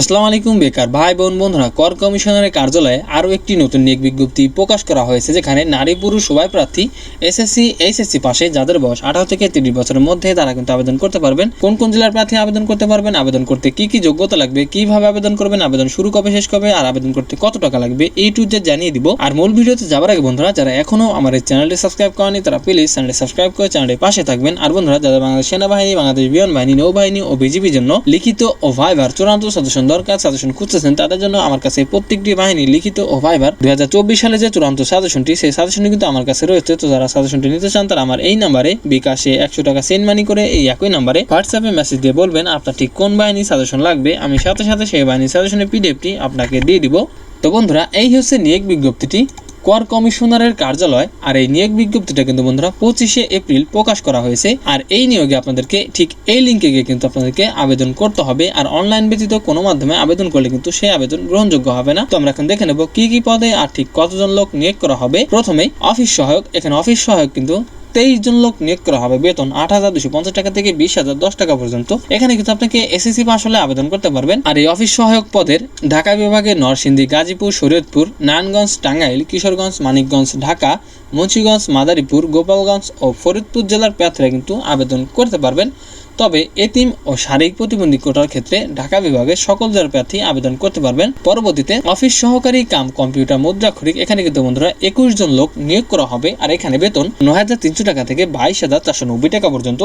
আসসালামু আলাইকুম, বেকার ভাই, বোন, বন্ধুরা। কর কমিশনারের কার্যালয়ে আরও একটি নতুন নিয়োগ বিজ্ঞপ্তি প্রকাশ করা হয়েছে, যেখানে নারী পুরুষ সবাই প্রার্থী এসএসসি, এইচএসসি পাশে, যাদের বয়স আঠারো থেকে তিরিশ বছরের মধ্যে, তারা কিন্তু আবেদন করতে পারবেন। কোন কোন জেলার প্রার্থী আবেদন করতে পারবেন, আবেদন করতে কি কি যোগ্যতা লাগবে, কীভাবে আবেদন করবেন, আবেদন শুরু কবে, শেষ কবে, আর আবেদন করতে কত টাকা লাগবে এই টু জানিয়ে দিব। আর মূল ভিডিওতে যাবার আগে বন্ধুরা, যারা এখনও আমার এই চ্যানেলটি সাবস্ক্রাইব করেনি, তারা প্লিজ চ্যানেলটি সাবস্ক্রাইব করে চ্যানেলের পাশে থাকবেন। আর বন্ধুরা, যারা বাংলাদেশ সেনাবাহিনী, বাংলাদেশ বিমান বাহিনী, নৌবাহিনী ও বিজিবির জন্য লিখিত ও ভাইবার চূড়ান্ত সাজেশন দরকার সাজেশন খুঁজতেছেন, তাদের জন্য আমার কাছে প্রত্যেকটি বাহিনী লিখিত ও ভাইবার দুই হাজার চব্বিশ সালে যে চূড়ান্ত সাজেশনটি সেই সাজেশনটি কিন্তু আমার কাছে রয়েছে। তো যারা সাজেশনটি নিতে চান, তারা আমার এই নাম্বারে বিকাশে একশো টাকা সেন্ড মানি করে এই একই নাম্বারে হোয়াটসঅ্যাপে মেসেজ দিয়ে বলবেন, আপনার ঠিক কোন বাহিনী সাজেশন লাগবে। আমি সাথে সাথে সেই বাহিনী সাজেশনের পিডিএফটি আপনাকে দিয়ে দিব। তো বন্ধুরা, এই হচ্ছে নিয়োগ বিজ্ঞপ্তিটি। কর কমিশনারের কার্যালয় আর এই নিয়োগ বিজ্ঞপ্তিটা কিন্তু বন্ধুরা পঁচিশে এপ্রিল প্রকাশ করা হয়েছে। আর এই নিয়োগে আপনাদেরকে ঠিক এই লিঙ্কে গিয়ে কিন্তু আপনাদেরকে আবেদন করতে হবে। আর অনলাইন ব্যতীত কোনো মাধ্যমে আবেদন করলে কিন্তু সেই আবেদন গ্রহণযোগ্য হবে না। তো আমরা এখন দেখে নেব কি কি পদে আর ঠিক কতজন লোক নিয়োগ করা হবে। প্রথমে অফিস সহায়ক, এখানে অফিস সহায়ক কিন্তু তেইশ জন লোক নিয়োগ করা হবে। বেতন আট হাজার দুশো পঞ্চাশ টাকা থেকে বিশ হাজার দশ টাকা পর্যন্ত। এখানে কিন্তু আপনাকে এসএসসি পাস হলে আবেদন করতে পারবেন। আর এই অফিস সহায়ক পদের ঢাকা বিভাগের নরসিংদী, গাজীপুর, শরীয়তপুর, নারায়ণগঞ্জ, টাঙ্গাইল, কিশোরগঞ্জ, মানিকগঞ্জ, ঢাকা, মুন্সিগঞ্জ, মাদারীপুর, গোপালগঞ্জ ও ফরিদপুর জেলার প্রার্থীরা কিন্তু আবেদন করতে পারবেন। তবে এতিম ও শারীরিক প্রতিবন্ধী কোটার ক্ষেত্রে ঢাকা বিভাগের সকল জেলার প্রার্থী আবেদন করতে পারবেন। পরবর্তীতে অফিস সহকারী কাম কম্পিউটার মুদ্রাক্ষরিক, এখানে কিন্তু বন্ধুরা একুশ জন লোক নিয়োগ করা হবে। আর এখানে বেতন নয় হাজার তিনশো টাকা থেকে বাইশ হাজার চারশো নব্বই টাকা পর্যন্ত।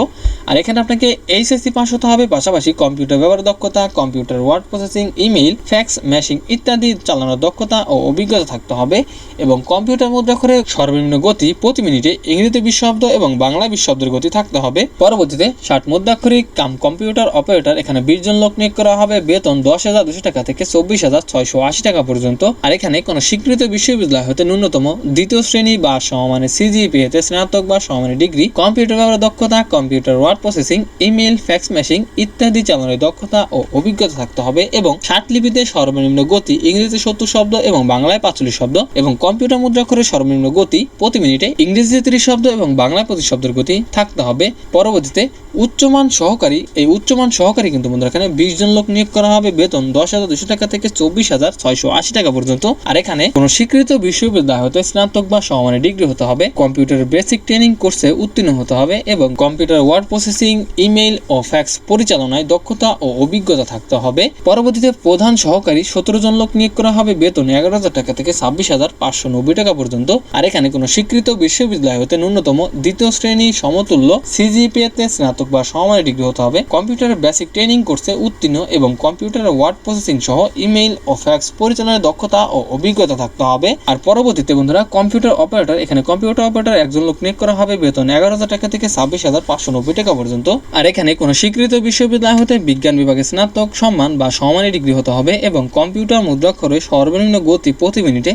আর এখানে আপনাকে এইচএসসি পাস হতে হবে, পাশাপাশি কম্পিউটার ব্যবহার দক্ষতা, computer word processing, email, fax machine ইত্যাদি চালানোর দক্ষতা ও অভিজ্ঞতা থাকতে হবে এবং কম্পিউটার মুদ্রাক্ষরে সর্বনিম্ন গতি প্রতি মিনিটে ইংরেজিতে বিশ শব্দ এবং বাংলা বিশ শব্দের গতি থাকতে হবে। পরবর্তীতে ষাট মুদ্রাক্ষরিক কাম কম্পিউটার অপারেটর, এখানে বিশ জন লোক নিয়োগ করা হবে, বেতন দশ হাজার দুশো টাকা থেকে চব্বিশ হাজার ছয়শো আশি টাকা পর্যন্ত। আর এখানে কোনো স্বীকৃত বিশ্ববিদ্যালয় হতে ন্যূনতম দ্বিতীয় শ্রেণি বা সমমানের সিজিপিএতে স্নাতক বা সমমানের ডিগ্রি, কম্পিউটার ব্যবহার দক্ষতা, computer word processing email fax machine ইত্যাদি চালানোর দক্ষতা ও অভিজ্ঞতা থাকতে হবে এবং ষাট লিপিতে সর্বনিম্ন গতি ইংরেজিতে সত্তর শব্দ এবং বাংলায় পাঁচচল্লিশ শব্দ এবং কম্পিউটার মুদ্রাক্ষরে সর্বনিম্ন গতি প্রতি মিনিটে ইংরেজিতে তিরিশ শব্দ এবং বাংলায় পঁচিশ শব্দের গতি থাকতে হবে। পরবর্তীতে উচ্চমান সহকারী, এই উচ্চমান সহকারী কিন্তু বন্ধুরা এখানে বিশ জন লোক নিয়োগ করা হবে। বেতন দশ হাজার দুশো টাকা থেকে চব্বিশ হাজার ছয়শো আশি টাকা পর্যন্ত। আর এখানে কোনো স্বীকৃত বিশ্ববিদ্যালয় হতে স্নাতক বা সমানের ডিগ্রি হতে হবে। কম্পিউটারের বেসিক ট্রেনিং কোর্সে উত্তীর্ণ হতে হবে এবং কম্পিউটার ওয়ার্ড প্রসেসিং, ইমেইল ও ফ্যাক্স পরিচালনায় দক্ষতা ও অভিজ্ঞতা থাকতে হবে। পরবর্তীতে প্রধান সহকারী সতেরো জন লোক নিয়োগ করা হবে। বেতন এগারো হাজার টাকা থেকে ছাব্বিশ হাজার পাঁচশো নব্বই টাকা পর্যন্ত। আর এখানে কোনো স্বীকৃত বিশ্ববিদ্যালয় হতে ন্যূনতম দ্বিতীয় শ্রেণি সমতুল্য সিজিপিএতে স্নাতক বা সমমানের ডিগ্রি হতে হবে। কম্পিউটারের বেসিক ট্রেনিং কোর্সে উত্তীর্ণ এবং কম্পিউটারের ওয়ার্ড প্রসেসিং সহ ইমেইল ও ফ্যাক্স পরিচালনার দক্ষতা ও অভিজ্ঞতা থাকতে হবে। আর পরবর্তীতে বন্ধুরা, কম্পিউটার অপারেটর, এখানে কম্পিউটার অপারেটর একজন লোক নিয়োগ করা হবে। বেতন এগারো হাজার টাকা থেকে ছাব্বিশ হাজার পাঁচশো নব্বই টাকা পর্যন্ত। আর এখানে কোনো স্বীকৃত বিশ্ববিদ্যালয় হতে বিজ্ঞান বিভাগে স্নাতক, সম্মান বা সমানের ডিগ্রি হতে হবে এবং কম্পিউটার মুদ্রাক্ষরে সর্বনিম্ন গতি প্রতি মিনিটে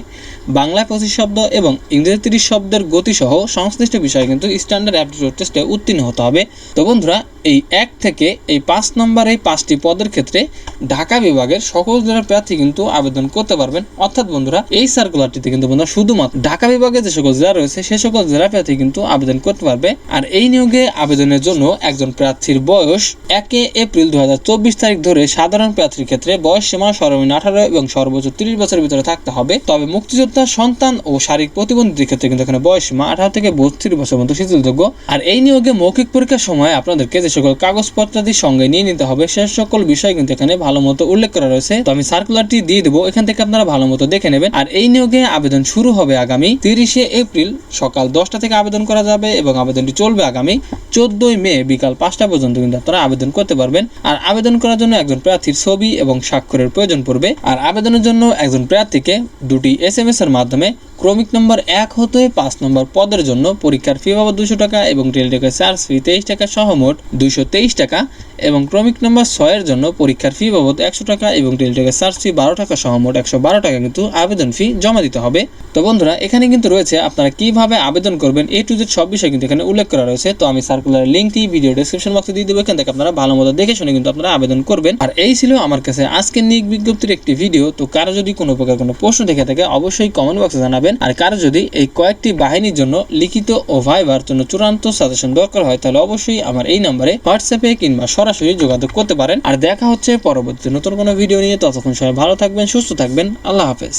বাংলায় পঁচিশ শব্দ এবং ইংরেজি তিরিশ শব্দের গতিসহ সংশ্লিষ্ট বিষয়ে কিন্তু স্ট্যান্ডার্ড অ্যাপটিটিউড টেস্টে উত্তীর্ণ হতে হবে। তো বন্ধুরা এই এক থেকে এই পাঁচ নম্বর এই পাঁচটি পদের ক্ষেত্রে ঢাকা বিভাগের সকল জেলার প্রার্থী কিন্তু আবেদন করতে পারবেন। অর্থাৎ বন্ধুরা, এই সার্কুলারটিতে কিন্তু বন্ধুরা শুধুমাত্র ঢাকা বিভাগে যে সকল জেলা রয়েছে, সে সকল জেলা প্রার্থী কিন্তু আবেদন করতে পারবে। আর এই নিয়োগে আবেদনের জন্য একজন প্রার্থীর বয়স একে এপ্রিল দুই হাজার চব্বিশ তারিখ ধরে সাধারণ প্রার্থীর ক্ষেত্রে বয়স সীমা সর্বনিম্ন আঠারো এবং সর্বোচ্চ তিরিশ বছরের ভিতরে থাকতে হবে। তবে মুক্তিযোদ্ধা, সন্তান ও শারীরিক প্রতিবন্ধীদের ক্ষেত্রে কিন্তু এখানে বয়স সীমা আঠারো থেকে বত্রিশ বছর পর্যন্ত শিথিলযোগ্য। আর এই নিয়োগে মৌখিক পরীক্ষার সময় আপনাদেরকে যে সকল কাগজপত্রাদি সঙ্গে নিয়ে নিতে হবে। সে সকল বিষয় কিন্তু এখানে ভালো মতো উল্লেখ করা রয়েছে। তো আমি সার্কুলারটি দিয়ে দেবো। এখান থেকে আপনারা ভালো মতো দেখে নেবেন। আর এই নিয়োগে আবেদন শুরু হবে আগামী তিরিশে এপ্রিল সকাল দশটা থেকে আবেদন করা যাবে এবং আবেদনটি চলবে আগামী চোদ্দই মে বিকাল পাঁচটা পর্যন্ত কিন্তু আপনারা আবেদন করতে পারবেন। আর আবেদন করার জন্য একজন প্রার্থীর ছবি এবং স্বাক্ষরের প্রয়োজন পড়বে। আর আবেদনের জন্য একজন প্রার্থীকে দুটি এস এম এস এর মাধ্যমে ক্রমিক নম্বর এক হতে পাঁচ নম্বর পদের জন্য পরীক্ষার ফি বাবদ দুশো টাকা এবং রেল চার্জ ফি তেইশ টাকা, সহ মোট দুইশো তেইশ টাকা। এবং ক্রমিক নম্বর ছয়ের জন্য পরীক্ষার ফি বাবদ একশো টাকা এবং রেল টিকেট চার্জ ফি বারো টাকা সহ মোট একশো বারো টাকা কিন্তু আবেদন ফি জমা দিতে হবে। তো বন্ধুরা, এখানে কিন্তু রয়েছে আপনারা কীভাবে আবেদন করবেন এ টু জেড সব বিষয় কিন্তু এখানে উল্লেখ করা রয়েছে। তো আমি সার্কুলার লিঙ্কটি ভিডিও ডেসক্রিপশন বক্সে দিয়ে দেবো, এখান থেকে আপনারা ভালো মতো দেখে শুনে কিন্তু আপনারা আবেদন করবেন। আর এই ছিল আমার কাছে আজকের নিক বিজ্ঞপ্তির একটি ভিডিও তো কারও যদি কোনো প্রকার কোনো প্রশ্ন দেখে থাকে, অবশ্যই কমেন্ট বক্সে জানাবেন। আর কারও যদি এই কয়েকটি বাহিনীর জন্য লিখিত ও ভাইবার জন্য চূড়ান্ত সাজেশন দরকার হয়, তাহলে অবশ্যই আমার এই নাম্বারে হোয়াটসঅ্যাপে কিংবা সরাসরি যোগাযোগ করতে পারেন। আর দেখা হচ্ছে পরবর্তী নতুন কোনো ভিডিও নিয়ে। ততক্ষণ সবাই ভালো থাকবেন, সুস্থ থাকবেন। আল্লাহ হাফেজ।